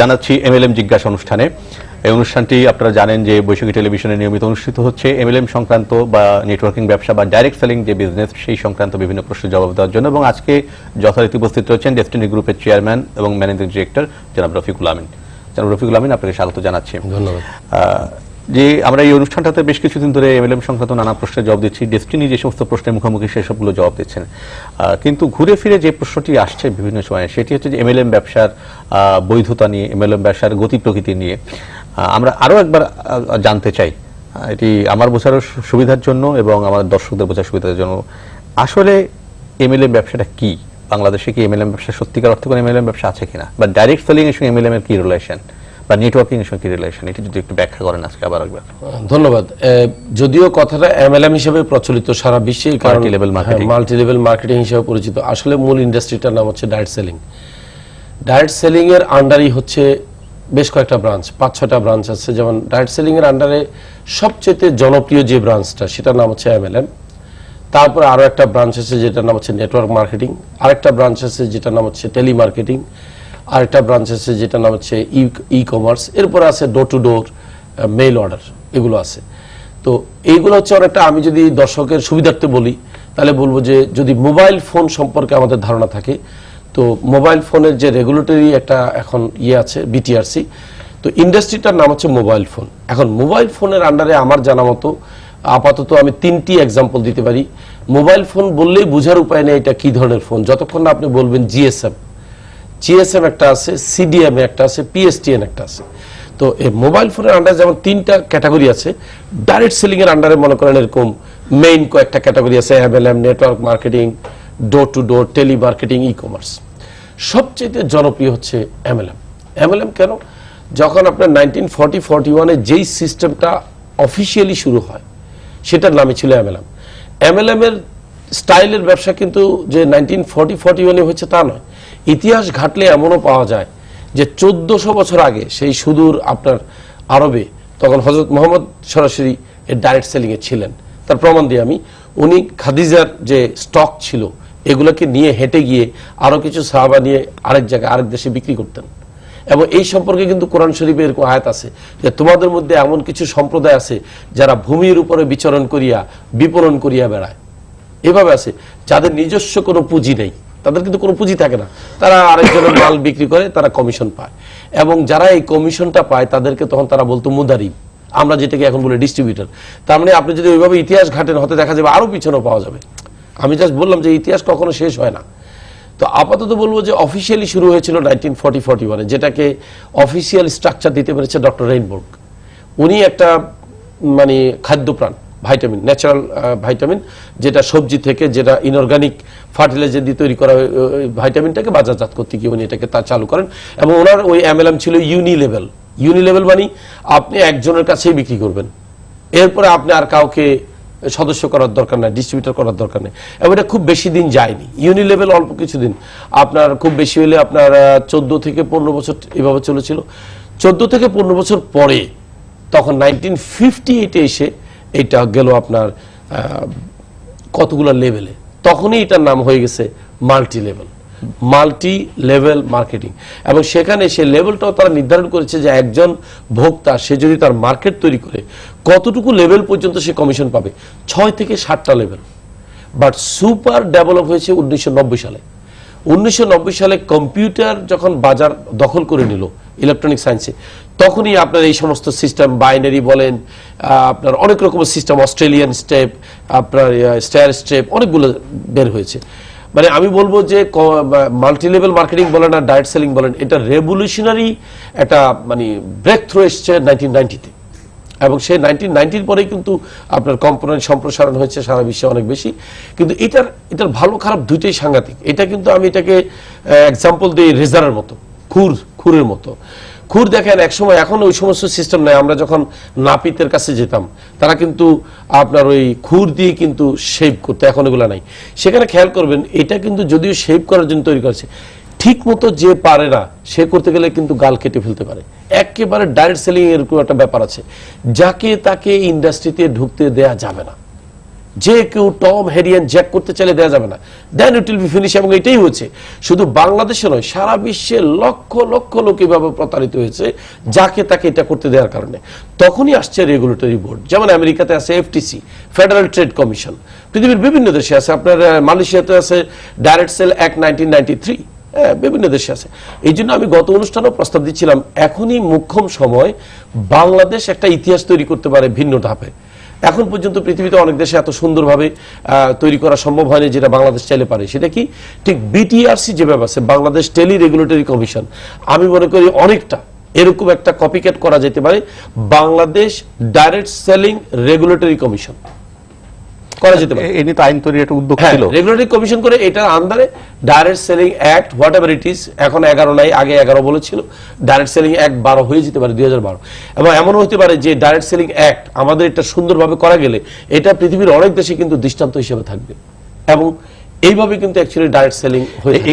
জানাচ্ছি এমএলএম জিজ্ঞাসা অনুষ্ঠানে। এই অনুষ্ঠানটি আপনারা জানেন যে বৈশাখী টেলিভিশনে নিয়মিত অনুষ্ঠিত হচ্ছে। এমএলএম সংক্রান্ত বা নেটওয়ার্কিং ব্যবসা বা ডাইরেক্ট সেলিং যে বিজনেস সেই সংক্রান্ত বিভিন্ন প্রশ্নের জবাব দেওয়ার জন্য এবং আজকে যথারীতি উপস্থিত রয়েছেন ডেস্টিনি গ্রুপের চেয়ারম্যান এবং ম্যানেজিং ডিরেক্টর জনাব রফিকুল আমিন। জনাব রফিকুল আমিন আপনাকে স্বাগত জানাচ্ছি। ধন্যবাদ। যে আমরা এই অনুষ্ঠানটাতে বেশ কিছুদিন ধরে এমএলএম সংক্রান্ত নানা প্রশ্নের জবাব দিচ্ছি, ডেস্টিনি যে সমস্ত প্রশ্নের মুখোমুখি সেসবগুলো জবাব দিচ্ছেন। কিন্তু ঘুরে ফিরে যে প্রশ্নটি আসছে বিভিন্ন সময়ে, সেটি হচ্ছে যে এমএলএম ব্যবসার বৈধতা নিয়ে, এমএলএম ব্যবসার গতি প্রকৃতি নিয়ে। আমরা আরও একবার জানতে চাই এটি আমার বোঝারও সুবিধার জন্য এবং আমার দর্শকদের বোঝার সুবিধার জন্য। আসলে এমএলএম ব্যবসাটা কি? বাংলাদেশে কি এমএলএম ব্যবসা সত্যিকার অর্থে কোনো এমএলএম ব্যবসা আছে কিনা? বা ডাইরেক্ট সেলিং এর সঙ্গে এমএলএম এর কি রিলেশন বা নেটওয়ার্কিং এর সঙ্গে রিলেশন এটি যদি একটু ব্যাখ্যা করেন আজকে আবার একবার। ধন্যবাদ। যদিও কথাটা এমএলএম হিসেবে প্রচলিত সারা বিশ্বে Multi-level marketing. Multi level marketing হিসেবে পরিচিত। আসলে মূল ইন্ডাস্ট্রিটার নাম হচ্ছে ডাইরেক্ট সেলিং ডাইরেক্ট সেলিং এর আন্ডারই হচ্ছে বেশ কয়েকটা ব্রাঞ্চ পাঁচ ছটা ব্রাঞ্চ আছে। যেমন ডাইরেক্ট সেলিং এর আন্ডারে সবচেয়ে জনপ্রিয় যে ব্রাঞ্চটা সেটার নাম হচ্ছে এমএলএম তারপর আরও একটা ব্রাঞ্চ আছে যেটার নাম হচ্ছে নেটওয়ার্ক মার্কেটিং আরেকটা ব্রাঞ্চ আছে যেটার নাম হচ্ছে টেলি মার্কেটিং আরেকটা ব্রাঞ্চ আছে যেটা নাম হচ্ছে ই কমার্স এরপর আছে door to door mail order এগুলো আছে। তো এইগুলো হচ্ছে অনেকটা আমি যদি দর্শকের সুবিধার্থে বলি, তাহলে বলব যে যদি মোবাইল ফোন সম্পর্কে আমাদের ধারণা থাকে, তো মোবাইল ফোনের যে রেগুলেটরি একটা এখন ইয়ে আছে বিটিআরসি তো ইন্ডাস্ট্রিটার নাম হচ্ছে মোবাইল ফোন এখন মোবাইল ফোনের আন্ডারে আমার জানা মতো আপাতত আমি তিনটি এক্সাম্পল দিতে পারি। মোবাইল ফোন বললেই বোঝার উপায় নেই এটা কি ধরনের ফোন যতক্ষণ না আপনি বলবেন জিএসএম জিএসএম একটা আছে সিডিএম একটা আছে পিএসটিএন একটা আছে। তো এই মোবাইল ফোনের আন্ডারে যেমন তিনটা ক্যাটাগরি আছে ডাইরেক্ট সেলিং এর আন্ডারে মনে করেন এরকম মেইন কয়েকটা ক্যাটাগরি আছে MLM network marketing door to door telemarketing e commerce সবচেয়ে জনপ্রিয় হচ্ছে এমএলএম এমএলএম কেন? যখন আপনার নাইনটিন ফর্টি ফর্টি ওয়ানে যেই সিস্টেমটা অফিসিয়ালি শুরু হয়, সেটার নামে ছিল এমএলএম এর স্টাইলের ব্যবসা কিন্তু যে নাইনটিন ফর্টি ফর্টি ওয়ানে হয়েছে তা নয়। ইতিহাস ঘাটলে এমনও পাওয়া যায় যে চোদ্দশো বছর আগে সেই সুদূর আপনার আরবে তখন হজরত মোহাম্মদ সরাসরি এর ডাইরেক্ট সেলিং এ ছিলেন। তার প্রমাণ দিয়ে আমি। উনি খাদিজার যে স্টক ছিল, এগুলোকে নিয়ে হেঁটে গিয়ে আরও কিছু সাহাবা নিয়ে আরেক জায়গায়, আরেক দেশে বিক্রি করতেন। এবং এই সম্পর্কে কিন্তু কোরআন শরীফে এরকম আয়াত আছে যে, তোমাদের মধ্যে এমন কিছু সম্প্রদায় আছে যারা ভূমির উপরে বিচরণ করিয়া, বিপণন করিয়া বেড়ায়। এভাবে আছে। যাদের নিজস্ব কোনো পুঁজি নেই। তাদের কিন্তু কোনো পুঁজি থাকে না। তারা আরেকজনের মাল বিক্রি করে, তারা কমিশন পায়। এবং যারা এই কমিশনটা পায়, তাদেরকে তখন তারা বলতো মুদারিব। আমরা যেটাকে এখন বলি ডিস্ট্রিবিউটার তার মানে আপনি যদি ওইভাবে ইতিহাস ঘাটেন, হতে দেখা যাবে আরও পিছনেও পাওয়া যাবে। আমি জাস্ট বললাম যে ইতিহাস কখনো শেষ হয় না। তো আপাতত বলব যে অফিসিয়ালি শুরু হয়েছিল নাইনটিন ফর্টি ফর্টি ওয়ানে যেটাকে অফিসিয়াল স্ট্রাকচার দিতে পেরেছে ডক্টর রেইনবোর্গ উনি একটা মানে খাদ্যপ্রাণ। ভাইটামিন ন্যাচারাল ভাইটামিন যেটা সবজি থেকে, যেটা ইনঅর্গানিক ফার্টিলাইজার দিয়ে তৈরি করা ভাইটামিনটাকে বাজারজাত করতে গিয়ে উনি এটাকে তা চালু করেন। এবং ওনার ওই এমএলএম ছিল ইউনি লেভেল ইউনি লেভেল মানে আপনি একজনের কাছেই বিক্রি করবেন। এরপরে আপনি আর কাউকে সদস্য করার দরকার নাই ডিস্ট্রিবিউটর করার দরকার নেই। এবং এটা খুব বেশি দিন যায়নি। ইউনি লেভেল অল্প কিছুদিন। আপনার খুব বেশি হলে আপনার চোদ্দ থেকে পনেরো বছর এভাবে চলেছিল। চোদ্দ থেকে পনেরো বছর পরে, তখন নাইনটিন ফিফটি এইটে এসে এটা গেল আপনার কতগুলো লেভেলে। তখনই এটার নাম হয়ে গেছে multi level multi level marketing. এবং সেখানে সে লেভেলটাও তারা নির্ধারণ করেছে যে একজন ভোক্তা, সে যদি তার মার্কেট তৈরি করে, কতটুকু লেভেল পর্যন্ত সে কমিশন পাবে? ছয় থেকে সাতটা লেভেল। বাট সুপার ডেভেলপ হয়েছে উনিশশো নব্বই সালে। উনিশশো নব্বই সালে কম্পিউটার যখন বাজার দখল করে নিল, ইলেকট্রনিক সায়েন্সে তখনই আপনার এই সমস্ত সিস্টেম বাইনারি বলেন আপনার অনেক রকমের সিস্টেম অস্ট্রেলিয়ান স্টেপ আপনার স্টার স্টেপ অনেকগুলো বের হয়েছে। মানে আমি বলব যে মাল্টি লেভেল মার্কেটিং বলেন আর ডায়েট সেলিং বলেন, এটা রেভলিউশনারি একটা মানে ব্রেক থ্রু এসছে নাইনটিন নাইনটিতে এবং সেই নাইনটিন নাইনটির পরেই কিন্তু আপনার কম্পোনেন্ট সম্প্রসারণ হয়েছে সারা বিশ্বে অনেক বেশি। কিন্তু এটার এটার ভালো খারাপ দুইটাই সাংঘাতিক। এটা কিন্তু আমি এটাকে এক্সাম্পল দিই রেজারের মতো, খুর, খুরের মতো। খুর দেখেন একসময় এখন ওই সমস্ত সিস্টেম নাই। আমরা যখন নাপিতের কাছে যেতাম, তারা কিন্তু আপনার ওই খুর দিয়ে কিন্তু শেভ করতে, এখন এগুলো নাই। সেখানে খেয়াল করবেন, এটা কিন্তু যদিও শেভ করার জন্য তৈরি করেছে ঠিক মতো যে পারে না, সে করতে গেলে কিন্তু গাল কেটে ফেলতে পারে। একেবারে ডাইরেক্ট সেলিং এরকম একটা ব্যাপার আছে, যাকে তাকে ইন্ডাস্ট্রিতে ঢুকতে দেয়া যাবে না। যে কেউ টম হেরিয়ান জ্যাক করতে চাইলে দেওয়া যাবে না। Then it will be finish এবং এটাই হচ্ছে শুধু বাংলাদেশে নয়, সারা বিশ্বে লক্ষ লক্ষ লোক এভাবে প্রতারিত হয়েছে, যাকে তাকে এটা করতে দেওয়ার কারণে। তখনই আসছে রেগুলেটরি বোর্ড যেমন আমেরিকাতে আছে এফটিসি ফেডারেল ট্রেড কমিশন পৃথিবীর বিভিন্ন দেশে আছে, আপনার মালয়েশিয়াতে আছে direct sale act nineteen ninety হ্যাঁ বিভিন্ন দেশে আছে। এই জন্য আমি গত অনুষ্ঠানেও প্রস্তাব দিচ্ছিলাম, এখনই মুখ্যম সময় বাংলাদেশ একটা ইতিহাস তৈরি করতে পারে ভিন্ন ধাপে। এখন পর্যন্ত পৃথিবীতে অনেক দেশে এত সুন্দরভাবে তৈরি করা সম্ভব হয়নি যেটা বাংলাদেশ চাইলে পারে। সেটা কি? ঠিক বিটিআরসি যে আছে, বাংলাদেশ টেলি রেগুলেটরি কমিশন। আমি মনে করি অনেকটা এরকম একটা কপিকেট করা যেতে পারে, Bangladesh direct selling regulatory commission করা যেতে পারে। নিয়ে আইন তৈরির একটা উদ্যোগ হ্যাঁ ছিল। রেগুলেটরি কমিশন করে এটার আন্ডারে direct selling act whatever it is এখন এগারো নাই আগে এগারো বলেছিল। ডাইরেক্ট সেলিং অ্যাক্ট বারো হয়ে যেতে পারে দুই হাজার বারো। এবং এমনও হতে পারে যে ডাইরেক্ট সেলিং অ্যাক্ট আমাদের এটা সুন্দরভাবে করা গেলে এটা পৃথিবীর অনেক দেশে কিন্তু দৃষ্টান্ত হিসেবে থাকবে। এবং এইভাবে কিন্তু অ্যাকচুয়ালি ডাইরেক্ট সেলিং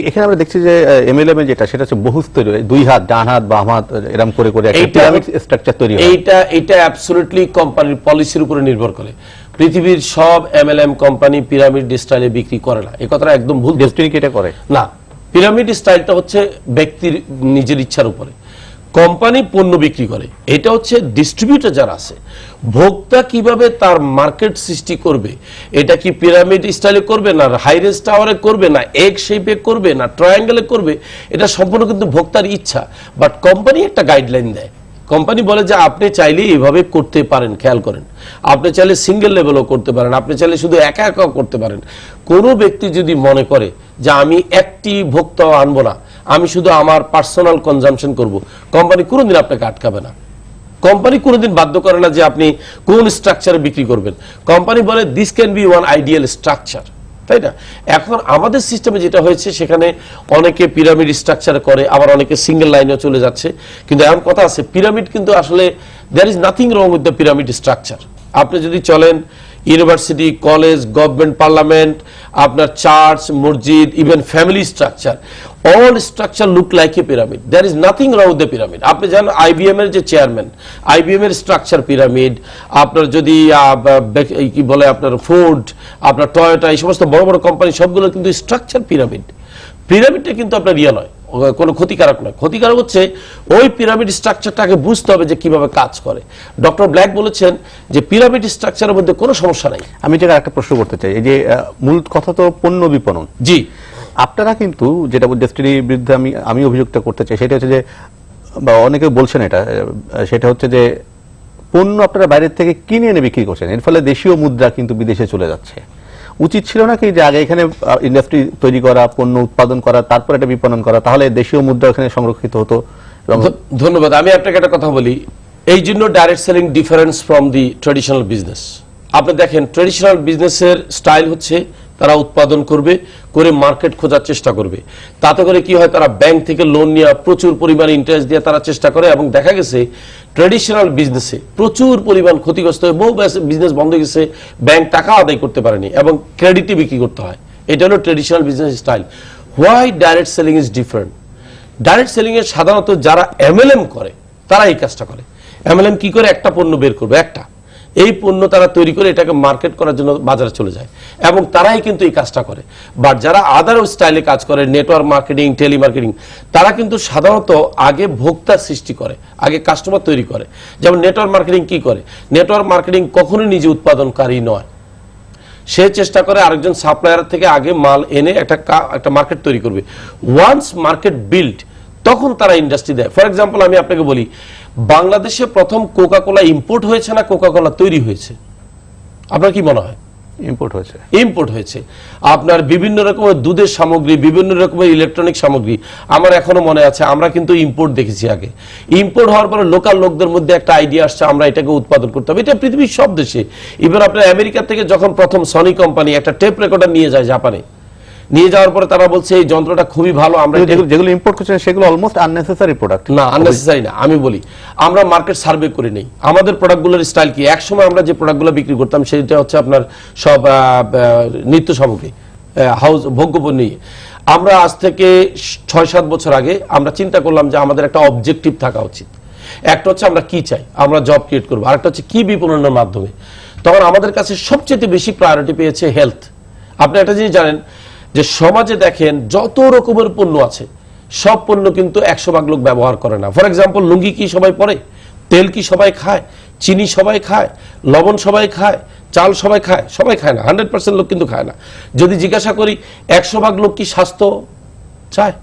এখানে আমরা দেখছি যে এমএলএম যেটা সেটা হচ্ছে বহুস্তরীয় দুই হাত ডান হাত বাম হাত এরম করে করে একটা পিরামিড স্ট্রাকচার তৈরি হয়। এইটা এটা অ্যাবসলিউটলি কোম্পানির পলিসির উপরে নির্ভর করে। পৃথিবীর সব এমএলএম কোম্পানি পিরামিড স্টাইলে বিক্রি করে না। এই কথাটা একদম ভুল। ডেস্টিনি কি এটা করে? না। পিরামিড স্টাইলটা হচ্ছে ব্যক্তির নিজের ইচ্ছার উপরে। কোম্পানি পণ্য বিক্রি করে। এটা হচ্ছে ডিস্ট্রিবিউটর যারা আছে। ভোক্তা কীভাবে তার মার্কেট সৃষ্টি করবে? এটা কি পিরামিড স্টাইলে করবে না হাইরেস টাওয়ারে করবে না এক শেপে করবে না ট্রায়াঙ্গেলে করবে? এটা সম্পূর্ণ কিন্তু ভোক্তার ইচ্ছা। বাট কোম্পানি একটা গাইডলাইন দেয়। কোম্পানি বলে যে আপনি চাইলে এইভাবে করতে পারেন, খেয়াল করেন। আপনি চাইলে সিঙ্গেল লেভেলও করতে পারেন, আপনি চাইলে শুধু একা একাও করতে পারেন। কোনো ব্যক্তি যদি মনে করে যে আমি একটি ভোক্তাও আনব না, আমি শুধু আমার পার্সোনাল কনজামশন করব কোম্পানি কোনোদিন আপনাকে আটকাবে না। কোম্পানি কোনোদিন বাধ্য করে না যে আপনি কোন স্ট্রাকচারে বিক্রি করবেন। কোম্পানি বলে this can be one ideal structure তাই না? এখন আমাদের সিস্টেমে যেটা হয়েছে, সেখানে অনেকে পিরামিড স্ট্রাকচার করে, আবার অনেকে সিঙ্গেল লাইনেও চলে যাচ্ছে। কিন্তু এমন কথা আছে পিরামিড কিন্তু আসলে there is nothing wrong with the pyramid structure আপনি যদি চলেন ইউনিভার্সিটি, কলেজ, গভর্নমেন্ট, পার্লামেন্ট, আপনার চার্চ, মসজিদ even family structure all structure look like a pyramid there is nothing wrong with the pyramid আপনি জানেন আইবিএম এর যে চেয়ারম্যান আইবিএম এর স্ট্রাকচার পিরামিড আপনার যদি কি বলে, আপনার ফোর্ড আপনার টয়োটা এই সমস্ত বড় বড় কোম্পানি সবগুলো কিন্তু স্ট্রাকচার পিরামিড পিরামিডটা কিন্তু আপনার নয়। ও কোনো ক্ষতিকারক নয়। ক্ষতিকারক হচ্ছে ওই পিরামিড স্ট্রাকচারটাকে বুঝতে হবে যে কীভাবে কাজ করে। ডক্টর ব্ল্যাক বলেছেন যে পিরামিড স্ট্রাকচারের মধ্যে কোনো সমস্যা নাই। আমি যেটা একটা প্রশ্ন করতে চাই। এই যে মূল কথা তো পণ্য বিপণন। জি। আপনারা কিন্তু যেটা ডেস্টিনির বিরুদ্ধে আমি আমি অভিযোগটা করতে চাই সেটা হচ্ছে যে বা অনেকে বলছেন এটা সেটা হচ্ছে যে পণ্য আপনারা বাইরের থেকে কিনে এনে বিক্রি করছেন। এর ফলে দেশীয় মুদ্রা কিন্তু বিদেশে চলে যাচ্ছে। উচিত ছিল না কি যে আগে এখানে ইন্ডাস্ট্রি তৈরি করা, পণ্য উৎপাদন করা, তারপর এটা বিপণন করা, তাহলে দেশীয় মুদ্রা এখানে সংরক্ষিত হতো ধন্যবাদ। আমি আপনাকে একটা কথা বলি। এই জন্য direct selling difference from the traditional business আপনি দেখেন ট্রেডিশনাল বিজনেসের স্টাইল হচ্ছে তারা উৎপাদন করবে, করে মার্কেট খোঁজার চেষ্টা করবে। তাতে করে কি হয়, তারা ব্যাংক থেকে লোন নিয়ে প্রচুর পরিমাণে ইন্টারেস্ট দিয়ে তারা চেষ্টা করে এবং দেখা গেছে ট্রেডিশনাল বিজনেসে প্রচুর পরিমাণ ক্ষতিগ্রস্ত হয়ে বহু বিজনেস বন্ধ গেছে ব্যাংক টাকা আদায় করতে পারেনি এবং ক্রেডিটে বিক্রি করতে হয়। এটা হলো traditional business style why direct selling is different direct selling এর সাধারণত যারা এমএলএম করে, তারা এই কাজটা করে। এমএলএম কি করে? একটা পণ্য বের করবে, একটা। এই পণ্য তারা তৈরি করে এটাকে মার্কেট করার জন্য বাজারে চলে যায়। এবং তারাই কিন্তু এই কাজটা করে। বাট যারা আদার স্টাইলে কাজ করে নেটওয়ার্ক মার্কেটিং টেলিমার্কেটিং তারা কিন্তু সাধারণত আগে ভোক্তার সৃষ্টি করে, আগে কাস্টমার তৈরি করে। যেমন নেটওয়ার্ক মার্কেটিং কি করে? নেটওয়ার্ক মার্কেটিং কখনোই নিজে উৎপাদনকারী নয়। সে চেষ্টা করে আরেকজন সাপ্লায়ার থেকে আগে মাল এনে একটা একটা মার্কেট তৈরি করবে। ওয়ান্স মার্কেট বিল্ড তখন তারা ইন্ডাস্ট্রি দেয়। ফর এক্সাম্পল আমি আপনাকে বলি বাংলাদেশে প্রথম কোকা কোলা ইম্পোর্ট হয়েছে না কোকা কোলা তৈরি হয়েছে? আপনার কি মনে হয়? ইম্পোর্ট হয়েছে। ইম্পোর্ট হয়েছে। আপনার বিভিন্ন রকমের দুধের সামগ্রী বিভিন্ন রকমের ইলেকট্রনিক সামগ্রী আমার এখনও মনে আছে আমরা কিন্তু ইম্পোর্ট দেখেছি আগে। ইম্পোর্ট হওয়ার পরে লোকাল লোকদের মধ্যে একটা আইডিয়া আসছে আমরা এটাকে উৎপাদন করতে হবে। এটা পৃথিবীর সব দেশে। ইভেন আপনার আমেরিকা থেকে যখন প্রথম সনি কোম্পানি একটা টেপ রেকর্ডার নিয়ে যায় জাপানে নিয়ে যাওয়ার পরে তারা বলছে এই যন্ত্রটা খুবই ভালো আমরা যেগুলো- ইম্পোর্ট করছেন সেগুলো অলমোস্ট আননেসেসারি প্রোডাক্ট না আননেসেসারি না আমি বলি আমরা মার্কেট সার্ভে করে নেই। আমাদের প্রোডাক্টগুলোর স্টাইল কি? একসময় আমরা যে প্রোডাক্টগুলো বিক্রি করতাম সেটা হচ্ছে আপনার সব নিত্য সামগ্রী হাউস ভোগ্যপণ্য নিয়ে। আমরা আজ থেকে ছয় সাত বছর আগে আমরা চিন্তা করলাম যে আমাদের একটা অবজেক্টিভ থাকা উচিত। একটা হচ্ছে আমরা কি চাই আমরা জব ক্রিয়েট করব। আরেকটা হচ্ছে কি বিপণনের মাধ্যমে। তখন আমাদের কাছে সবচেয়ে বেশি প্রায়োরিটি পেয়েছে হেলথ আপনি একটা জিনিস জানেন যে সমাজে দেখেন যত রকমের পণ্য আছে, সব পণ্য কিন্তু একশো ভাগ লোক ব্যবহার করে না। ফর এক্সাম্পল লুঙ্গি কি সবাই পরে? তেল কি সবাই খায়? চিনি সবাই খায়? লবণ সবাই খায়? চাল সবাই খায়? সবাই খায় না। হান্ড্রেড পার্সেন্ট লোক কিন্তু খায় না। যদি জিজ্ঞাসা করি, একশো ভাগ লোক কি স্বাস্থ্য চায়?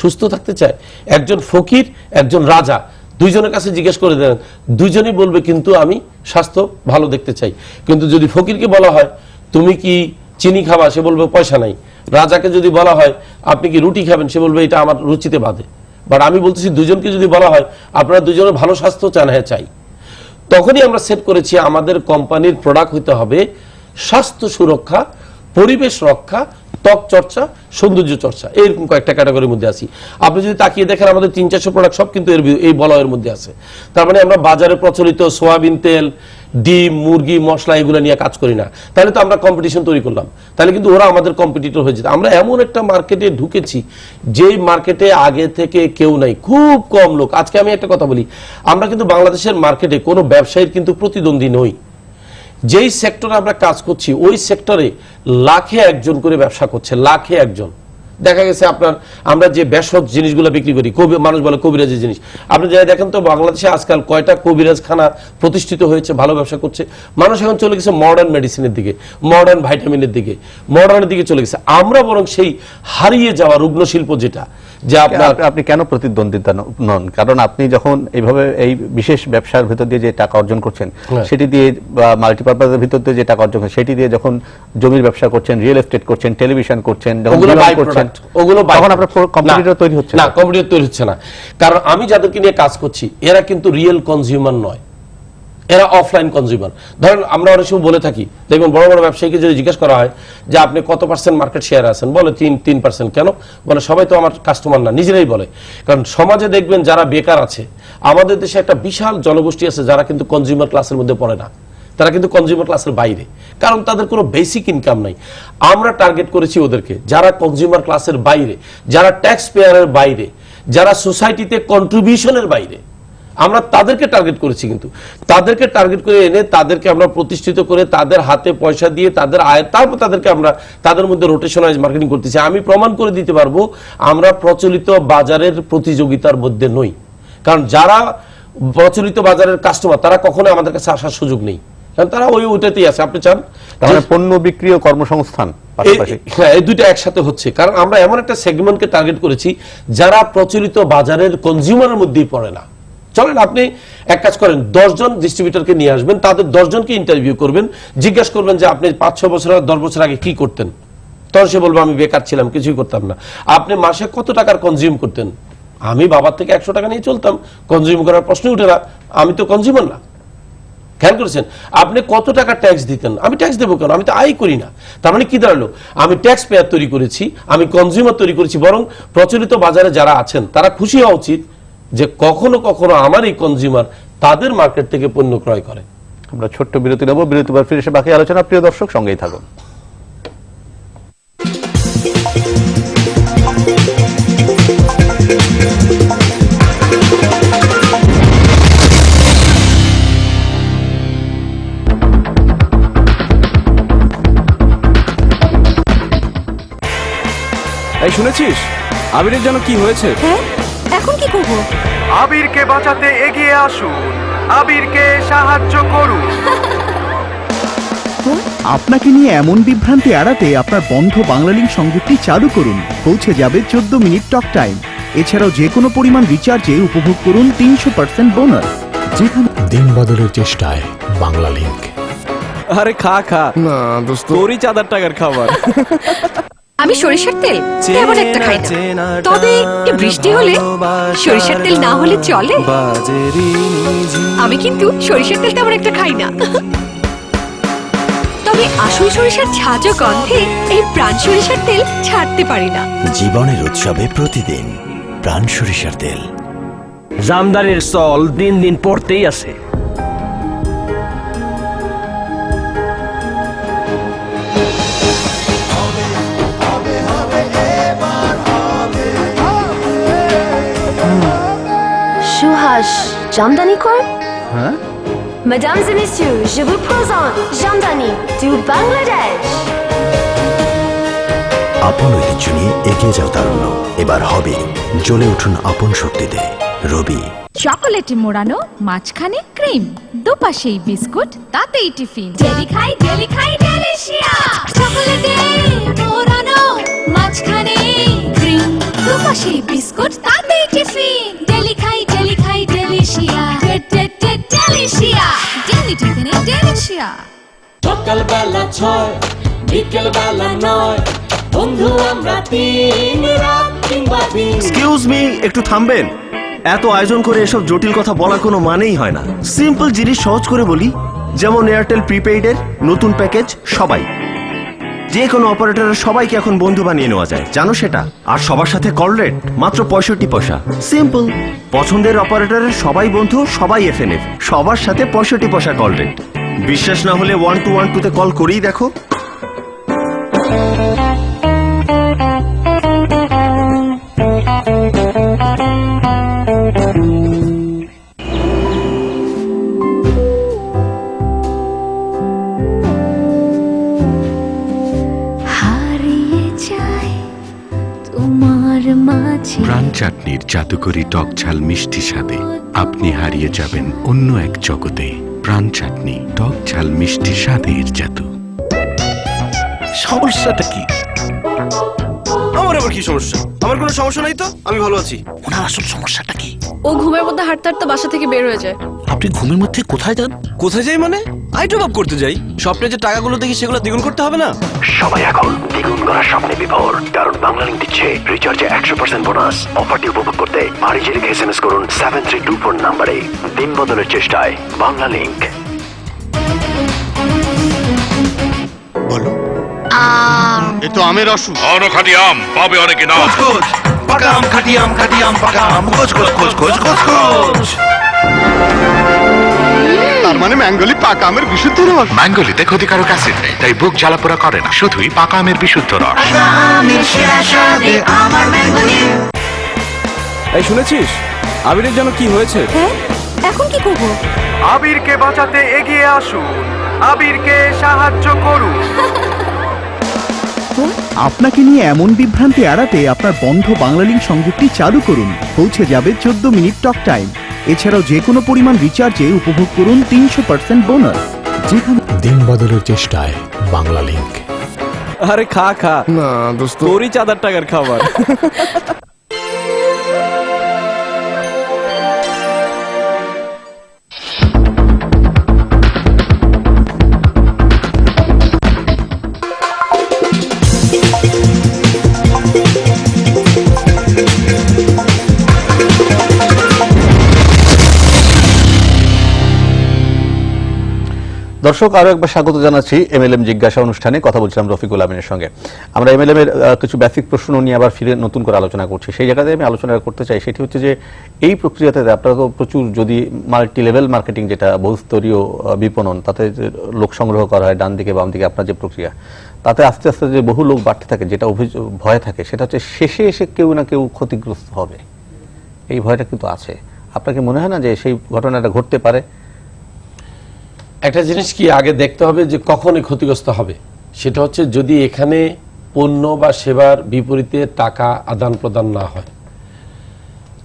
সুস্থ থাকতে চায়? একজন ফকির, একজন রাজা, দুইজনের কাছে জিজ্ঞেস করে দেন, দুইজনই বলবে, কিন্তু আমি স্বাস্থ্য ভালো দেখতে চাই। কিন্তু যদি ফকিরকে বলা হয়, তুমি কি চিনি খাবা, সে বলবে পয়সা নাই। রাজাকে যদি বলা হয়, আপনি কি রুটি খাবেন? সে বলবে, এটা আমার রুচিতে বাঁধে। বাট আমি বলতেছি, দুজনকে যদি বলা হয়, আপনারা দুজনের ভালো স্বাস্থ্য চান হ্যাঁ চাই। তখনই আমরা সেট করেছি, আমাদের কোম্পানির প্রোডাক্ট হইতে হবে স্বাস্থ্য সুরক্ষা, পরিবেশ রক্ষা ত্বক চর্চা, সৌন্দর্য চর্চা, এরকম কয়েকটা ক্যাটাগরির মধ্যে আছি। আপনি যদি তাকিয়ে দেখেন, আমাদের তিন, চারশো প্রোডাক্ট সব কিন্তু এর এই বলয়ের মধ্যে আছে। তার মানে আমরা বাজারে প্রচলিত সোয়াবিন তেল, ডিম, মুরগি, মশলা এগুলো নিয়ে কাজ করি না। তাহলে তো আমরা কম্পিটিশন তৈরি করলাম। তাহলে কিন্তু ওরা আমাদের কম্পিটিটর হয়ে যেত। আমরা এমন একটা মার্কেটে ঢুকেছি, যেই মার্কেটে আগে থেকে কেউ নাই, খুব কম লোক। আজকে আমি একটা কথা বলি, আমরা কিন্তু বাংলাদেশের মার্কেটে কোনো ব্যবসায়ীর কিন্তু প্রতিদ্বন্দ্বী নই। যেই সেক্টরে আমরা কাজ করছি, ওই সেক্টরে লাখে একজন করে ব্যবসা করছে, লাখে একজন। দেখা গেছে আপনার, আমরা যে ভেষজ জিনিসগুলো বিক্রি করি, কবি, মানুষ বলে কবিরাজের জিনিস। আপনি যাই দেখেন তো, বাংলাদেশে আজকাল কয়টা কবিরাজখানা প্রতিষ্ঠিত হয়েছে, ভালো ব্যবসা করছে। মানুষ এখন চলে গেছে মডার্ন মেডিসিনের দিকে মডার্ন ভাইটামিনের দিকে মডার্নের দিকে চলে গেছে। আমরা বরং সেই হারিয়ে যাওয়া রুগ্ন শিল্প যেটা যে আপনার আপনি কেন প্রতিদ্বন্দ্বিতা নন কারণ আপনি যখন এইভাবে এই বিশেষ ব্যবসার ভিতর দিয়ে যে টাকা অর্জন করছেন হ্যাঁ। সেটি দিয়ে বা মাল্টিপারপাজের ভিতর দিয়ে যে টাকা অর্জন করছেন সেটি দিয়ে যখন জমির ব্যবসা করছেন রিয়েল এস্টেট করছেন টেলিভিশন করছেন করছেন ওগুলো তখন আপনার। কম্পিটিটর তৈরি হচ্ছে না কম্পিটিটর তৈরি হচ্ছে না কারণ আমি যাদেরকে নিয়ে কাজ করছি এরা কিন্তু রিয়েল কনজিউমার নয় এরা অফলাইন কনজিউমার ধরেন আমরা অনেক সময় বলে থাকি, দেখবেন বড় বড় ব্যবসায়ীকে যদি জিজ্ঞেস করা হয় যে, আপনি কত পার্সেন্ট মার্কেট শেয়ার আছেন? বলে, তিন তিন পার্সেন্ট কেন? বলে, সবাই তো আমার কাস্টমার না। নিজেরাই বলে। কারণ সমাজে দেখবেন যারা বেকার আছে, আমাদের দেশে একটা বিশাল জনগোষ্ঠী আছে যারা কিন্তু কনজিউমার ক্লাসের মধ্যে পড়ে না। তারা কিন্তু কনজিউমার ক্লাসের বাইরে। কারণ তাদের কোনো বেসিক ইনকাম নাই। আমরা টার্গেট করেছি ওদেরকে, যারা কনজিউমার ক্লাসের বাইরে, যারা ট্যাক্স পেয়ারের বাইরে, যারা সোসাইটিতে কন্ট্রিবিউশনের বাইরে। আমরা তাদেরকে টার্গেট করেছি কিন্তু। তাদেরকে টার্গেট করে এনে তাদেরকে আমরা প্রতিষ্ঠিত করে তাদের হাতে পয়সা দিয়ে তাদের আয় তারপর তাদেরকে আমরা তাদের মধ্যে রোটেশনাইজ মার্কেটিং করতেছি। আমি প্রমাণ করে দিতে পারব আমরা প্রচলিত বাজারের প্রতিযোগিতার মধ্যে নই। কারণ যারা প্রচলিত বাজারের কাস্টমার তারা কখনো আমাদের কাছে আসার সুযোগ নেই। কারণ তারা ওই ওইটাতেই আছে। আপনি চান? পণ্য বিক্রি ও কর্মসংস্থান হ্যাঁ এই দুইটা একসাথে হচ্ছে। কারণ আমরা এমন একটা সেগমেন্টকে টার্গেট করেছি যারা প্রচলিত বাজারের কনজিউমারের মধ্যেই পড়ে না। চলেন আপনি এক কাজ করেন, দশজন ডিস্ট্রিবিউটরকে নিয়ে আসবেন, তাদের দশজনকে ইন্টারভিউ করবেন, জিজ্ঞাসা করবেন যে আপনি পাঁচ, ছ বছর দশ বছর আগে কি করতেন? তখন সে বলব, আমি বেকার ছিলাম, কিছুই করতাম না। আপনি মাসে কত টাকার কনজিউম করতেন? আমি বাবার থেকে একশো টাকা নিয়ে চলতাম কনজিউম করার প্রশ্ন উঠে না, আমি তো কনজিউমার না। খেয়াল করেছেন? আপনি কত টাকা ট্যাক্স দিতেন? আমি ট্যাক্স দেবো কেন? আমি তো আয় করি না। তার মানে কি দাঁড়াল? আমি ট্যাক্স পেয়ার তৈরি করেছি, আমি কনজিউমার তৈরি করেছি, বরং প্রচলিত বাজারে যারা আছেন, তারা খুশি হওয়া উচিত যে কখনো কখনো আমার এই কনজিউমার তাদের মার্কেট থেকে পণ্য ক্রয় করে। আমরা ছোট্ট বিরতি নেব বিরতি পর ফিরে এসে বাকি আলোচনা। প্রিয় দর্শক সঙ্গেই থাকুন। এই শুনেছিস? আবিরের জন্য কি হয়েছে? হ্যাঁ? করব? আবিরকে বাঁচাতে এগিয়ে আসুন। আবিরকে সাহায্য করুন। আপনাকে নিয়ে এমন বিভ্রান্তি এড়াতে আপনার বন্ধ বাংলালিংক সংযোগটি চালু করুন। পৌঁছে যাবে চোদ্দ মিনিট টক টাইম। এছাড়াও যে কোনো পরিমাণ রিচার্জে উপভোগ করুন তিনশো পার্সেন্ট বোনাস। যেখানে দিন বদলের চেষ্টায় বাংলা লিংক আরে খা খা। না দোস্ত। তোরই চাঁদার টাকার খাবার। আমি সরিষার তেল তেমন একটা খাই না। তবে একটু বৃষ্টি হলে সরিষার তেল না হলে চলে। আমি কিন্তু সরিষার তেল তেমন একটা খাই না। তবে আসল সরিষার ও গন্ধে এই প্রাণ সরিষার তেল ছাড়তে পারি না। জীবনের উৎসবে প্রতিদিন প্রাণ সরিষার তেল। জামদারের চল দিন দিন পড়তেই আছে। সুহাস জামদানি কর Mesdames et messieurs, je vous présente Jamdani du Bangladesh. আপন ঐতিহ্য নিয়ে এগিয়ে যাও তারুণ্য। এবার হবে জ্বলে উঠুন আপন শক্তিতে। রবি। চকোলেটে মোড়ানো মাঝখানে ক্রিম। দুপাশেই বিস্কুট তাতেই টিফিন। ডেলি খাই ডেলি খাই ডেলিশিয়া! চকোলেটে মোড়ানো মাঝখানে ক্রিম। দুপাশেই বিস্কুট তাতেই টিফিন। ডেলি টিফিনে ডেলিশিয়া সকালবেলা ছয় বিকেল বেলা নয়। বন্ধু আমরা তিন রাত কিংবা দিন। এক্সকিউজ মি একটু থামবেন। এত আয়োজন করে এসব জটিল কথা বলার কোনো মানেই হয় না। সিম্পল জিনিস সহজ করে বলি যেমন এয়ারটেল প্রিপেইডের নতুন প্যাকেজ সবাই। যে কোনো অপারেটরের সবাইকে এখন বন্ধু বানিয়ে নেওয়া যায়। জানো সেটা? আর সবার সাথে কল রেট মাত্র পঁয়ষট্টি পয়সা। সিম্পল পছন্দের অপারেটরের সবাই বন্ধু, সবাই এফ সবার সাথে পঁয়ষট্টি পয়সা কল রেট। বিশ্বাস না হলে ওয়ান টু ওয়ান টুতে কল করেই দেখো। প্রাণ চাটনির জাদুকরি টক ঝাল মিষ্টি স্বাদে আপনি হারিয়ে যাবেন অন্য এক জগতে। প্রাণ চাটনি টক ঝাল মিষ্টি স্বাদের জাদু। সমস্যাটা কি? আমার আবার কি সমস্যা? আমার কোনো সমস্যা নাই তো? আমি ভালো আছি। ওনার আসল সমস্যাটা কি? ও ঘুমের মধ্যে হাঁটতে হাঁটতে বাসা থেকে বের হয়ে যায়। আপনি ঘুমের মধ্যে কোথায় যান? কোথায় যাই মানে? আই টপ আপ করতে যাই। স্বপ্নে যে টাকাগুলো দেখি সেগুলো দ্বিগুণ করতে হবে না? সবাই এখন দ্বিগুণ করার স্বপ্নে বিভোর কারণ বাংলা লিঙ্ক দিচ্ছে রিচার্জে একশো পার্সেন্ট বোনাস অফারটি উপভোগ করতে বাড়িতে রেখে এস এম এস করুন সেভেন থ্রি টু ফোর নাম্বারে। দিন বদলের চেষ্টায় বাংলা লিঙ্ক এ তো আমের অসুখ অনখাটি আম পাবে অনেকে না পাকা আম খাটি আম খাটি আম পাকা আম। খোঁজ খোঁজ খোঁজ খোঁজ খোঁজ খোঁজ। তার মানে ম্যাঙ্গলি পাকা আমের বিশুদ্ধ রস। ম্যাঙ্গোলিতে ক্ষতিকারক অ্যাসিড নেই তাই বুক জ্বালাপোড়া করে না শুধুই পাকা আমের বিশুদ্ধ রস। এই শুনেছিস? আবিরের যেন কি হয়েছে? হ্যাঁ এখন কি করব? আবিরকে বাঁচাতে এগিয়ে আসুন। আবিরকে সাহায্য করুন। আপনাকে নিয়ে এমন বিভ্রান্তি এড়াতে আপনার বন্ধ বাংলালিংক সংযোগটি চালু করুন। পৌঁছে যাবে চোদ্দ মিনিট টক টাইম। এছাড়াও যে কোনো পরিমাণ রিচার্জে উপভোগ করুন তিনশো পার্সেন্ট বোনাস যেখানে দিন বদলের চেষ্টায় বাংলা লিঙ্ক আরে খা খা। না দোস্ত। তোরই চাদার টাকার খাবার। দর্শক, আরও একবার স্বাগত জানাচ্ছি এমএলএম জিজ্ঞাসা অনুষ্ঠানে। কথা বলছিলাম রফিকুল আমিনের সঙ্গে। আমরা এমএলএম এর কিছু বেসিক প্রশ্ন নিয়ে আবার ফিরে নতুন করে আলোচনা করছি। সেই জায়গাতে আমি আলোচনা করতে চাই, সেটি হচ্ছে যে, এই প্রক্রিয়াতে আপনারা তো প্রচুর যদি মাল্টি লেভেল মার্কেটিং যেটা বহুস্তরীয় বিপণন, তাতে লোক সংগ্রহ করা হয়, ডান দিকে বাম দিকে আপনার যে প্রক্রিয়া, তাতে আস্তে আস্তে যে বহু লোক বাড়তে থাকে, যেটা ভয় থাকে, সেটা হচ্ছে শেষে এসে কেউ না কেউ ক্ষতিগ্রস্ত হবে। এই ভয়টা কিন্তু আছে। আপনাকে মনে হয় না যে সেই ঘটনাটা ঘটতে পারে? একটা জিনিস কি আগে দেখতে হবে যে কখন এ ক্ষতিগ্রস্ত হবে? সেটা হচ্ছে যদি এখানে পণ্য বা সেবার বিপরীতে টাকা আদান প্রদান না হয়।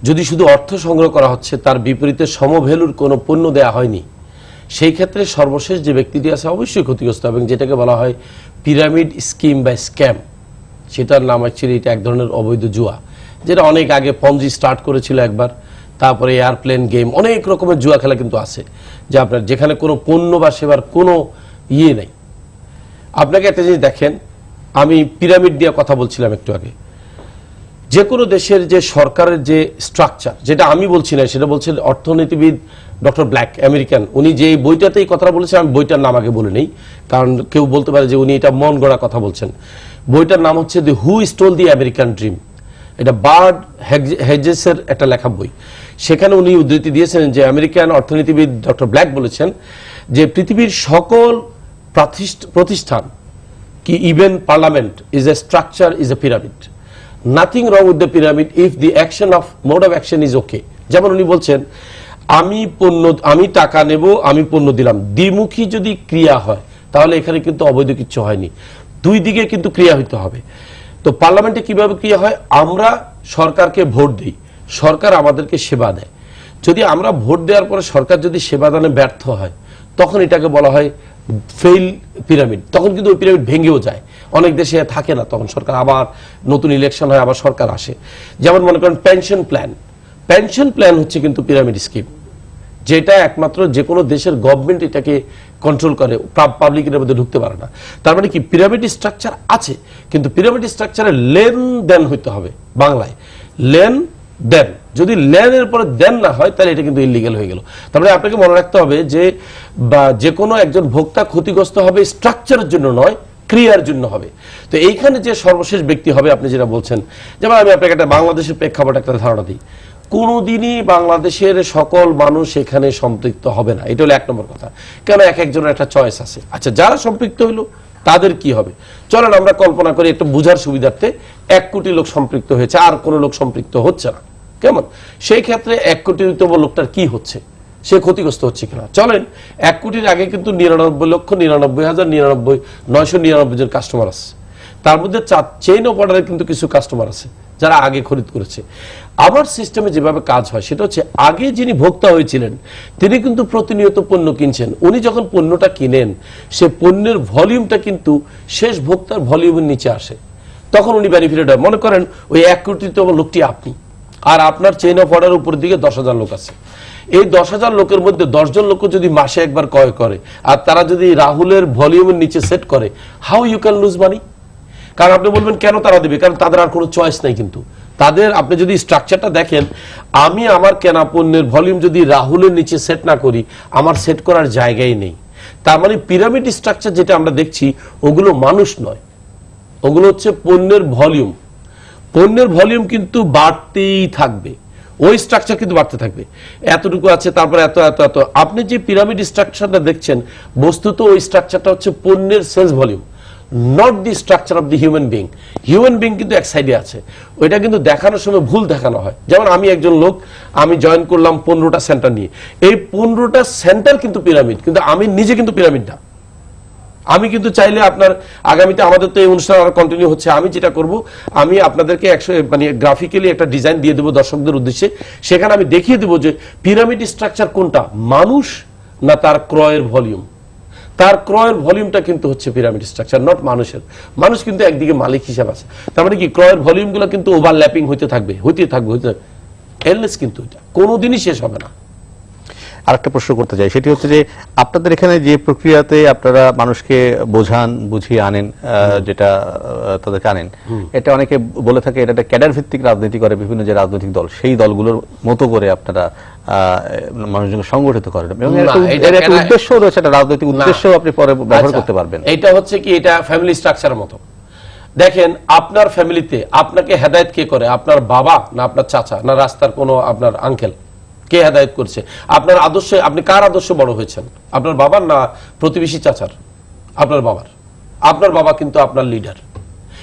যদি শুধু অর্থ সংগ্রহ করা হচ্ছে, তার বিপরীতে সমভ্যালুর কোনো পণ্য দেয়া হয়নি, সেই ক্ষেত্রে সর্বশেষ যে ব্যক্তিটি আছে অবশ্যই ক্ষতিগ্রস্ত হবে এবং যেটাকে বলা হয় পিরামিড স্কিম বা স্ক্যাম। সেটার নাম অ্যাকচুয়ালি এটা এক ধরনের অবৈধ জুয়া, যেটা অনেক আগে পঞ্জি স্টার্ট করেছিল একবার। তারপরে এয়ারপ্লেন গেম, অনেক রকমের জুয়া খেলা কিন্তু আছে, যে আপনার যেখানে কোনো পণ্য বা সেবার কোনো ইয়ে নেই। আপনাকে একটা জিনিস দেখেন, আমি পিরামিড দিয়ে কথা বলছিলাম একটু আগে। যে কোনো দেশের যে সরকারের যে স্ট্রাকচার যেটা আমি বলছি না, সেটা বলছেন অর্থনীতিবিদ ডক্টর ব্ল্যাক, আমেরিকান। উনি যে এই বইটাতে এই কথাটা বলেছেন, আমি বইটার নাম আগে বলে নেই, কারণ কেউ বলতে পারে যে উনি এটা মন গড়া কথা বলছেন। বইটার নাম হচ্ছে the who stole the American dream এটা বার্ড হেজেসের একটা লেখা বই। সেখানে উনি উদ্ধৃতি দিয়েছেন যে আমেরিকান অর্থনীতিবিদ ডক্টর ব্ল্যাক বলেছেন যে পৃথিবীর সকল প্রাতিষ্ঠ- প্রতিষ্ঠান কি even parliament is a structure is a pyramid nothing wrong with the pyramid if the action of mode of action is okay যেমন উনি বলছেন, আমি পণ্য, আমি টাকা নেব, আমি পণ্য দিলাম। দ্বিমুখী যদি ক্রিয়া হয়, তাহলে এখানে কিন্তু অবৈধ কিছু হয়নি। দুই দিকে কিন্তু ক্রিয়া হইতে হবে। তো পার্লামেন্টে কীভাবে ক্রিয়া হয়? আমরা সরকারকে ভোট দিই। সরকার আমাদেরকে সেবা দেয়। যদি আমরা ভোট দেওয়ার পরে সরকার যদি সেবা দানে ব্যর্থ হয়, তখন এটাকে বলা হয় ফেইল পিরামিড তখন কিন্তু ওই পিরামিড ভেঙেও যায়। অনেক দেশে থাকে না, তখন সরকার আবার নতুন ইলেকশন হয়, আবার সরকার আসে। যেমন মনে করেন পেনশন প্ল্যান পেনশন প্ল্যান হচ্ছে কিন্তু পিরামিড স্কিম যেটা একমাত্র যে কোনো দেশের গভর্নমেন্ট এটাকে কন্ট্রোল করে পাবলিকের মধ্যে ঢুকতে পারে না। তার মানে কি পিরামিড স্ট্রাকচার আছে, কিন্তু পিরামিড স্ট্রাকচারে লেনদেন হইতে হবে বাংলায়। লেন দেন। যদি লেনের পরে দেন না হয়, তাহলে এটা কিন্তু ইলিগেল হয়ে গেল। তারপরে আপনাকে মনে রাখতে হবে যে, বা যে কোনো একজন ভোক্তা ক্ষতিগ্রস্ত হবে স্ট্রাকচারের জন্য নয়, ক্রিয়ার জন্য হবে। তো এইখানে যে সর্বশেষ ব্যক্তি হবে, আপনি যেটা বলছেন, যেমন আমি আপনাকে একটা বাংলাদেশের প্রেক্ষাপট, একটা ধারণা দিই। কোনোদিনই বাংলাদেশের সকল মানুষ এখানে সম্পৃক্ত হবে না। এটা হলো এক নম্বর কথা। কেন এক একজনের একটা চয়েস আছে? আচ্ছা যারা সম্পৃক্ত হইল তাদের কি হবে? চলেন আমরা কল্পনা করি একটু বুঝার সুবিধার্থে এক কোটি লোক সম্পৃক্ত হয়েছে, আর কোনো লোক সম্পৃক্ত হচ্ছে না। কেমন? সেই ক্ষেত্রে এক কোটিতম লোকটার কি হচ্ছে? সে ক্ষতিগ্রস্ত হচ্ছে কিনা? চলেন, এক কোটির আগে কিন্তু নিরানব্বই লক্ষ, নিরানব্বই হাজার, নিরানব্বই, নয়শো নিরানব্বই জন কাস্টমার আছে। তার মধ্যে চেইন অর্ডারে কিন্তু কিছু কাস্টমার আছে, যারা আগে খরিদ করেছে। আমার সিস্টেমে যেভাবে কাজ হয়, সেটা হচ্ছে আগে যিনি ভোক্তা হয়েছিলেন, তিনি কিন্তু প্রতিনিয়ত পণ্য কিনছেন। উনি যখন পণ্যটা কিনেন, সে পণ্যের ভলিউমটা কিন্তু শেষ ভোক্তার ভলিউমের নিচে আসে। তখন উনি বেনিফিটেড হয়। মনে করেন, ওই এক কোটিতম লোকটি আপনি। আর আপনার চেইন অফ অর্ডার উপরের দিকে দশ হাজার লোক আছে। এই দশ হাজার লোকের মধ্যে দশজন লোক যদি মাসে একবার ক্রয় করে, আর তারা যদি রাহুলের ভলিউমের নিচে সেট করে how you can lose money কারণ আপনি বলবেন, কেন তারা দেবে? কারণ তাদের আর কোনো চয়েস নাই কিন্তু। তাদের, আপনি যদি স্ট্রাকচারটা দেখেন, আমি আমার কেনা পণ্যের ভলিউম যদি রাহুলের নিচে সেট না করি, আমার সেট করার জায়গাই নেই। তার মানে পিরামিড স্ট্রাকচার যেটা আমরা দেখছি, ওগুলো মানুষ নয়। ওগুলো হচ্ছে পণ্যের ভলিউম পণ্যের ভলিউম কিন্তু বাড়তেই থাকবে। ওই স্ট্রাকচার কিন্তু বাড়তে থাকবে। এতটুকু আছে, তারপরে এত এত এত। আপনি যে পিরামিড স্ট্রাকচারটা দেখছেন, বস্তুত ওই স্ট্রাকচারটা হচ্ছে পণ্যের sales volume not the structure of the human being human being কিন্তু এক সাইডে আছে। ওইটা কিন্তু দেখানোর সময় ভুল দেখানো হয়। যেমন আমি একজন লোক, আমি জয়েন করলাম পনেরোটা সেন্টার নিয়ে। এই পনেরোটা সেন্টার কিন্তু পিরামিড কিন্তু আমি নিজে কিন্তু পিরামিড না। আমি কিন্তু চাইলে আপনার আগামীতে আমাদের তো এই অনুষ্ঠান আরও কন্টিনিউ হচ্ছে। আমি যেটা করব, আমি আপনাদেরকে একশো মানে গ্রাফিক্যালি একটা ডিজাইন দিয়ে দেবো দর্শকদের উদ্দেশ্যে। সেখানে আমি দেখিয়ে দেবো যে পিরামিড স্ট্রাকচার কোনটা, মানুষ না তার ক্রয়ের ভলিউম তার ক্রয়ের ভলিউমটা কিন্তু হচ্ছে পিরামিড স্ট্রাকচার নট মানুষের। মানুষ কিন্তু একদিকে মালিক হিসাব আছে। তার মানে কি? ক্রয়ের ভলিউমগুলো কিন্তু ওভারল্যাপিং হইতে থাকবে হইতে থাকবে হইতে থাকবে। এলনেস কিন্তু এটা। কোনোদিনই শেষ হবে না। আরেকটা প্রশ্ন করতে চাই সেটি হচ্ছে যে আপনাদের এখানে যে প্রক্রিয়াতে আপনারা মানুষকে বোঝান বুঝিয়ে আনেন আহ, যেটা তাদেরকে আনেন এটা অনেকে বলে থাকে এটা একটা ক্যাডার ভিত্তিক রাজনীতি করে বিভিন্ন যে রাজনৈতিক দল সেই দলগুলোর মতো করে আপনারা মানুষজনকে সংগঠিত করেন। এবং এর একটা- উদ্দেশ্য রয়েছে একটা রাজনৈতিক উদ্দেশ্য আপনি পরে ব্যবহার আচ্ছা, করতে পারবেন। এটা হচ্ছে কি এটা ফ্যামিলি স্ট্রাকচারের মতো। দেখেন আপনার ফ্যামিলিতে আপনাকে হেদায়েত কে করে? আপনার বাবা না আপনার চাচা না রাস্তার কোনো আপনার আঙ্কেল কে হেদায়েত করছে? আপনার আদর্শে আপনি কার আদর্শ বড় হয়েছেন? আপনার বাবার না প্রতিবেশী চাচার? আপনার বাবার। আপনার বাবা কিন্তু আপনার লিডার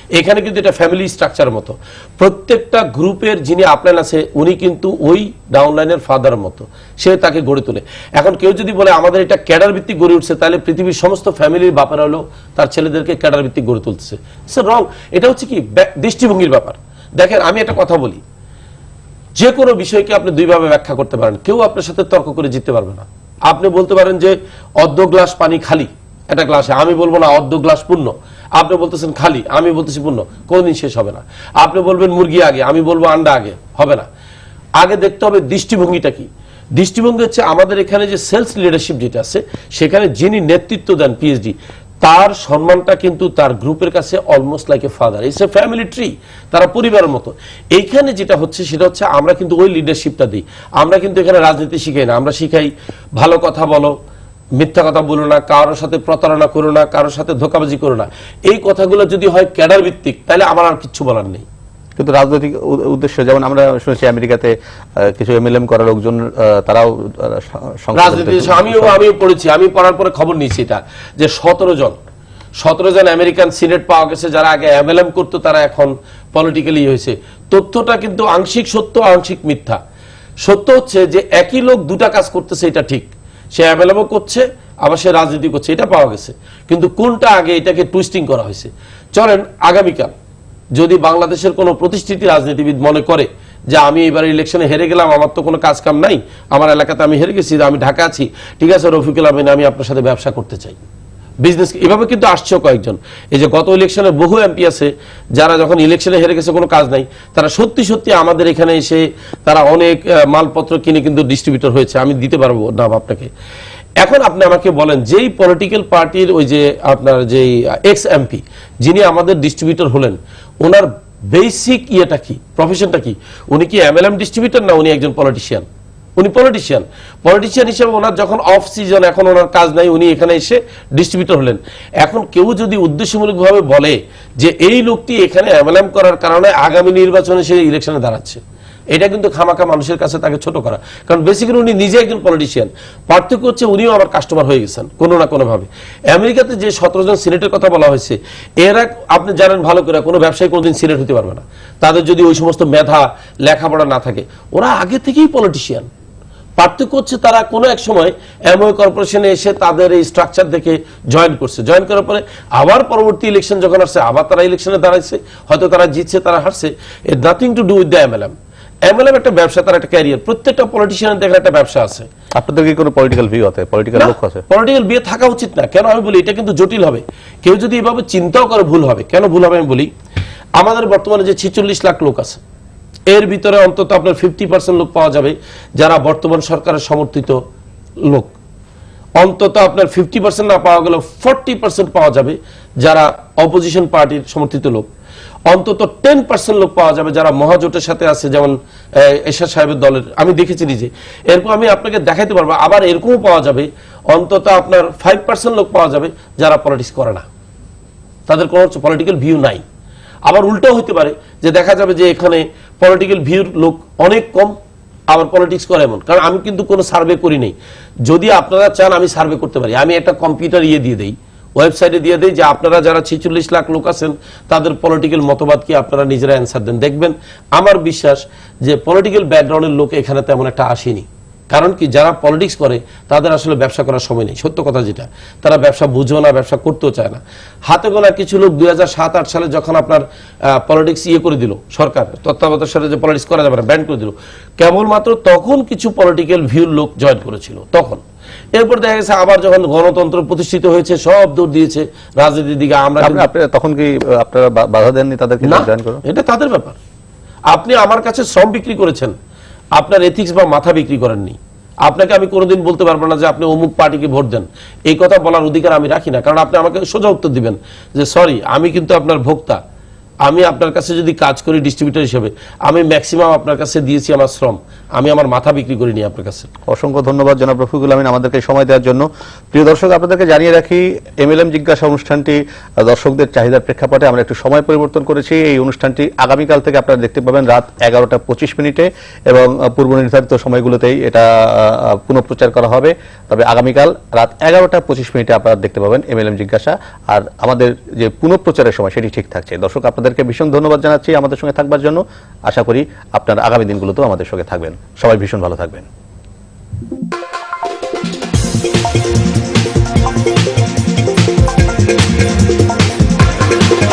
এখানে কিন্তু এটা ফ্যামিলি স্ট্রাকচার মতো। প্রত্যেকটা গ্রুপের যিনি আপলাইন আছে, উনি কিন্তু ওই ডাউনলাইনের ফাদার মতো। সে তাকে গড়ে তোলে। এখন কেউ যদি বলে, আমাদের এটা ক্যাডার ভিত্তিক গড়ে উঠছে, তাহলে পৃথিবীর সমস্ত ফ্যামিলির বাপারা হলো তার ছেলেদেরকে ক্যাডার ভিত্তিক গড়ে তুলতেছে। স্যার রং এটা হচ্ছে কি? দৃষ্টিভঙ্গির ব্যাপার। দেখেন, আমি একটা কথা বলি। যে কোনো বিষয়কে আপনি দুইভাবে ব্যাখ্যা করতে পারেন। কেউ আপনার সাথে তর্ক করে জিততে পারবে না। আপনি বলতে পারেন যে, অর্ধ গ্লাস পানি খালি, একটা গ্লাসে। আমি বলব না, অর্ধ গ্লাস পূর্ণ। আপনি বলতেছেন খালি, আমি বলতেছি পূর্ণ, কোনদিন শেষ হবে না। আপনি বলবেন মুরগি আগে, আমি বলব আন্ডা আগে, হবে না। আগে দেখতে হবে দৃষ্টিভঙ্গিটা কি। দৃষ্টিভঙ্গি হচ্ছে আমাদের এখানে যে সেলস লিডারশিপ যেটা আছে, সেখানে যিনি নেতৃত্ব দেন পিএইচডি, তার সম্মানটা কিন্তু তার গ্রুপের কাছে almost like a father it's a family tree তারা পরিবারের মতো। এইখানে যেটা হচ্ছে, সেটা হচ্ছে আমরা কিন্তু ওই লিডারশিপটা দিই। আমরা কিন্তু এখানে রাজনীতি শিখাই না, আমরা শিখাই, ভালো কথা বলো মিথ্যা কথা বলো না কারোর সাথে প্রতারণা করো না কারোর সাথে ধোকাবাজি করো না। এই কথাগুলো যদি হয় ক্যাডার ভিত্তিক তাহলে আমার আর কিচ্ছু বলার নেই। কিন্তু রাজনৈতিক উদ্দেশ্য যেমন আমরা শুনেছি আমেরিকাতে কিছু এমএলএম করা লোকজন তারাও রাজনীতি আমিও আমিও পড়েছি। আমি পড়ার পরে খবর নিয়েছি এটা যে সতেরো জন সতেরো জন আমেরিকান সিনেট পাওয়া গেছে যারা আগে এমএলএম করতো তারা এখন পলিটিক্যালি হয়েছে। তথ্যটা কিন্তু আংশিক সত্য আংশিক মিথ্যা। সত্য হচ্ছে যে একই লোক দুটা কাজ করতেছে এটা ঠিক। সে অ্যাভেলেবল করছে, আবার সে রাজনীতি করছে, এটা পাওয়া গেছে। কিন্তু কোনটা আগে এটাকে টুইস্টিং করা হয়েছে? চলেন, আগামীকাল যদি বাংলাদেশের কোনো প্রতিষ্ঠিত রাজনীতিবিদ মনে করে যে আমি এবার ইলেকশনে হেরে গেলাম, আমার তো কোনো কাজ কাম নাই, আমার এলাকাতে আমি হেরে গেছি, আমি ঢাকা আছি, ঠিক আছে রফিকুল আমিন, আমি আপনার সাথে ব্যবসা করতে চাই। বিজনেস এভাবে কিন্তু আসছেও কয়েকজন। এই যে গত ইলেকশনে বহু এমপি আছে, যারা যখন ইলেকশনে হেরে গেছে, কোনো কাজ নাই। তারা সত্যি সত্যি আমাদের এখানে এসে তারা অনেক মালপত্র কিনে কিন্তু ডিস্ট্রিবিউটর হয়েছে। আমি দিতে পারব নাম আপনাকে। এখন আপনি আমাকে বলেন, যেই পলিটিক্যাল পার্টির ওই যে আপনার যেই এক্স এমপি যিনি আমাদের ডিস্ট্রিবিউটর হলেন, ওনার বেসিক ইয়েটা কি? প্রফেশনটা কি? উনি কি এমএলএম ডিস্ট্রিবিউটর না উনি একজন পলিটিশিয়ান উনি পলিটিশিয়ান পলিটিশিয়ান হিসেবে ওনার যখন অফ সিজন এখন ওনার কাজ নাই, উনি এখানে এসে ডিস্ট্রিবিউটর হলেন। এখন কেউ যদি উদ্দেশ্যমূলকভাবে বলে যে এই লোকটি এখানে এমএলএম করার কারণে আগামী নির্বাচনে সে ইলেকশনে দাঁড়াচ্ছে, এটা কিন্তু খামাখা মানুষের কাছে তাকে ছোট করা। কারণ বেসিক্যালি উনি নিজে একজন পলিটিশিয়ান পার্থক্য হচ্ছে উনিও আমার কাস্টমার হয়ে গেছেন, কোনো না কোনো ভাবে আমেরিকাতে যে সতেরো জন সিনেটের কথা বলা হয়েছে, এরা আপনি জানেন ভালো করে, কোনো ব্যবসায়ী কোনোদিন সিনেট হতে পারবে না। তাদের যদি ওই সমস্ত মেধা, লেখাপড়া না থাকে, ওরা আগে থেকেই পলিটিশিয়ান পার্থক্য হচ্ছে তারা কোনো এক সময় এমওএ কর্পোরেশনে এসে তাদের এই স্ট্রাকচার দেখে জয়েন করছে। জয়েন করার পরে আবার পরবর্তী ইলেকশন যখন আসছে আবার তারা ইলেকশনে দাঁড়াইছে হয়তো তারা জিতছে তারা হারছে। এর nothing to do with the MLM MLM একটা ব্যবসা তার একটা ক্যারিয়ার প্রত্যেকটা পলিটিশিয়ানের দেখেন একটা ব্যবসা আছে। আপনাদের কি কোনো পলিটিক্যাল ভিউ আছে? পলিটিক্যাল লক্ষ্য আছে? পলিটিক্যাল বিয়ে থাকা উচিত না। কেন আমি বলি এটা কিন্তু জটিল হবে। কেউ যদি এভাবে চিন্তাও করে ভুল হবে। কেন ভুল হবে আমি বলি আমাদের বর্তমানে যে ছিচল্লিশ লাখ লোক আছে এর ভিতরে অন্তত আপনার ফিফটি পার্সেন্ট লোক পাওয়া যাবে যারা বর্তমান সরকারের সমর্থিত লোক। অন্তত আপনার ফিফটি পার্সেন্ট না পাওয়া গেলেও ফোরটি পার্সেন্ট পাওয়া যাবে যারা অপোজিশন পার্টির সমর্থিত লোক। অন্তত টেন পার্সেন্ট লোক পাওয়া যাবে যারা মহাজোটের সাথে আছে, যেমন এরশাদ সাহেবের দলের। আমি দেখেছি নিজে। এরকম আমি আপনাকে দেখাইতে পারব, আবার এরকমও পাওয়া যাবে, অন্তত আপনার ফাইভ পার্সেন্ট লোক পাওয়া যাবে যারা পলিটিক্স করে না। তাদের কোনো পলিটিক্যাল ভিউ নাই। আবার উল্টো হতে পারে যে দেখা যাবে যে এখানে পলিটিক্যাল ভিউর লোক অনেক কম, আবার পলিটিক্স করে এমন। কারণ আমি কিন্তু কোনো সার্ভে করি নাই। যদি আপনারা চান আমি সার্ভে করতে পারি। আমি একটা কম্পিউটার ইয়ে দিয়ে দিই ওয়েবসাইটে দিয়ে দিই যে আপনারা যারা ছেচল্লিশ লাখ লোক আছেন, তাদের পলিটিক্যাল মতবাদ কি আপনারা নিজেরা অ্যান্সার দেন। দেখবেন, আমার বিশ্বাস যে পলিটিক্যাল ব্যাকগ্রাউন্ডের লোক এখানে তেমন একটা আসেনি। কারণ কি যারা পলিটিক্স করে তাদের আসলে ব্যবসা করার সময় নেই। সত্য কথা যেটা। তারা ব্যবসা বুঝেও না ব্যবসা করতেও চায় না। হাতে গোনা কিছু লোক দুই হাজার সালে যখন আপনার পলিটিক্স ইয়ে করে দিল সরকার তত্ত্বাবধায়ক সাথে যে পলিটিক্স করা যাবে না ব্যান করে দিল কেবলমাত্র তখন কিছু পলিটিক্যাল ভিউর লোক জয়েন করেছিল তখন। এরপর দেখা গেছে আবার যখন গণতন্ত্র প্রতিষ্ঠিত হয়েছে সব দূর দিয়েছে রাজনীতির দিকে আমরা তখন কি আপনারা বাধা দেননি তাদেরকে এটা তাদের ব্যাপার। আপনি আমার কাছে শ্রম বিক্রি করেছেন আপনার এথিক্স বা মাথা বিক্রি করেননি। আপনাকে আমি কোনোদিন বলতে পারব না যে আপনি অমুক পার্টিকে ভোট দেন। এই কথা বলার অধিকার আমি রাখি না। কারণ আপনি আমাকে সোজা উত্তর দিবেন যে, সরি, আমি কিন্তু আপনার ভোক্তা। আমি আপনার কাছে যদি কাজ করি ডিস্ট্রিবিউটর হিসেবে, আমি ম্যাক্সিমাম আপনার কাছে দিয়েছি আমার শ্রম। আমি আমার মাথা বিক্রি করিনি আপনার কাছে। অসংখ্য ধন্যবাদ জনাব রফিকুল আমিন আমাদেরকে সময় দেওয়ার জন্য। প্রিয় দর্শক, আপনাদেরকে জানিয়ে রাখি এমএলএম জিজ্ঞাসা অনুষ্ঠানটি দর্শকদের চাহিদার প্রেক্ষাপটে আমরা একটু সময় পরিবর্তন করেছি। এই অনুষ্ঠানটি আগামীকাল থেকে আপনারা দেখতে পাবেন রাত এগারোটা পঁচিশ মিনিটে এবং পূর্ব নির্ধারিত সময়গুলোতেই এটা পুনঃপ্রচার করা হবে। তবে আগামীকাল রাত এগারোটা পঁচিশ মিনিটে আপনারা দেখতে পাবেন এমএলএম জিজ্ঞাসা। আর আমাদের যে পুনঃপ্রচারের সময়, সেটি ঠিক থাকছে। দর্শক আপনাদেরকে ভীষণ ধন্যবাদ জানাচ্ছি আমাদের সঙ্গে থাকবার জন্য। আশা করি আপনারা আগামী দিনগুলোতেও আমাদের সঙ্গে থাকবেন। সবাই ভীষণ ভালো থাকবেন।